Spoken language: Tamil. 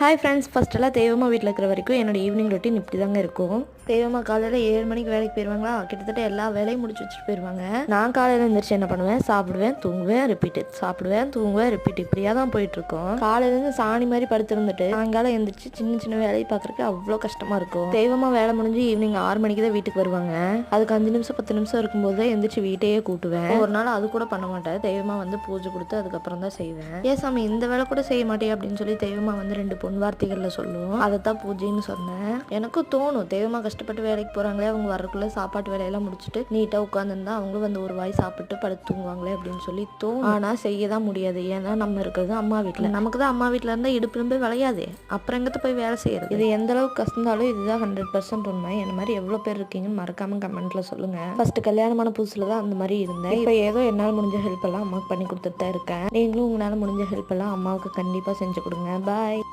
ஹாய் ஃப்ரெண்ட்ஸ் ஃபஸ்ட்டெல்லாம் தெய்வமாக வீட்டில் இருக்கிற வரைக்கும் என்னோடய ஈவினிங் ரொட்டீன் இப்படி தாங்க இருக்கும். தெய்வமா காலையில் ஏழு மணிக்கு வேலைக்கு போயிடுவாங்களா கிட்டத்தட்ட எல்லா வேலையும் முடிச்சு வச்சுட்டு போயிடுவாங்க நான் காலையில் எழுந்திரிச்சு என்ன பண்ணுவேன்? சாப்பிடுவேன் தூங்குவேன் ரிப்பீட்டு சாப்பிடுவேன் தூங்குவேன் ரிப்பீட் இப்படியா தான் போயிட்டுருக்கோம். காலையிலேருந்து சாணி மாதிரி படுத்திருந்துட்டு சாயங்காலம் எழுந்திரிச்சு சின்ன சின்ன வேலையை பார்க்குறதுக்கு அவ்வளோ கஷ்டமாக இருக்கும். தெய்வமா வேலை முடிஞ்சு ஈவினிங் ஆறு மணிக்கு தான் வீட்டுக்கு வருவாங்க. அதுக்கு அஞ்சு நிமிஷம் பத்து நிமிஷம் இருக்கும்போது தான் எந்திரிச்சு வீட்டையே கூட்டுவேன். ஒரு நாள் அது கூட பண்ண மாட்டேன் தெய்வமா வந்து பூஜை கொடுத்து அதுக்கப்புறம் தான் செய்வேன். ஏன் சாமி இந்த வேலை கூட செய்ய மாட்டேன் அப்படின்னு சொல்லி தெய்வமா வந்து ரெண்டு பொன் வார்த்தைகளில் சொல்லுவோம் அதை தான் பூஜைன்னு சொன்னேன். எனக்கும் தோணும். தெய்வமா கஷ்டப்பட்டு வேலைக்கு போகிறாங்களே அவங்க வரக்குள்ள சாப்பாட்டு வேலையெல்லாம் முடிச்சுட்டு நீட்டாக உட்காந்துருந்தா அவங்களும் வந்து ஒரு வாய் சாப்பிட்டு படுத்து தூங்குவாங்களே அப்படின்னு சொல்லி தோணும். ஆனால் செய்ய தான் முடியாது. ஏன்னா நம்ம இருக்கிறது அம்மா வீட்டில் நமக்கு தான் அம்மா வீட்டில் இருந்தால் இடுப்பு ரொம்ப விளையாதே. அப்புறம் எங்கத்து போய் வேலை செய்யறது. இது எந்த அளவுக்கு கஷ்டந்தாலும் இதுதான் ஹண்ட்ரட் பர்சன்ட் உண்மை. என்ன மாதிரி எவ்வளோ பேர் இருக்கீங்கன்னு மறக்காம கமெண்ட்ல சொல்லுங்க. ஃபர்ஸ்ட் கல்யாணமான புதுசுல தான் அந்த மாதிரி இருந்தேன். இப்போ ஏதோ என்னால் முடிஞ்ச ஹெல்ப் எல்லாம் அம்மாவுக்கு பண்ணி கொடுத்துட்டு தான் இருக்கேன். நீங்களும் உங்களால் முடிஞ்ச ஹெல்ப் எல்லாம் அம்மாவுக்கு கண்டிப்பாக செஞ்சு கொடுங்க. பாய்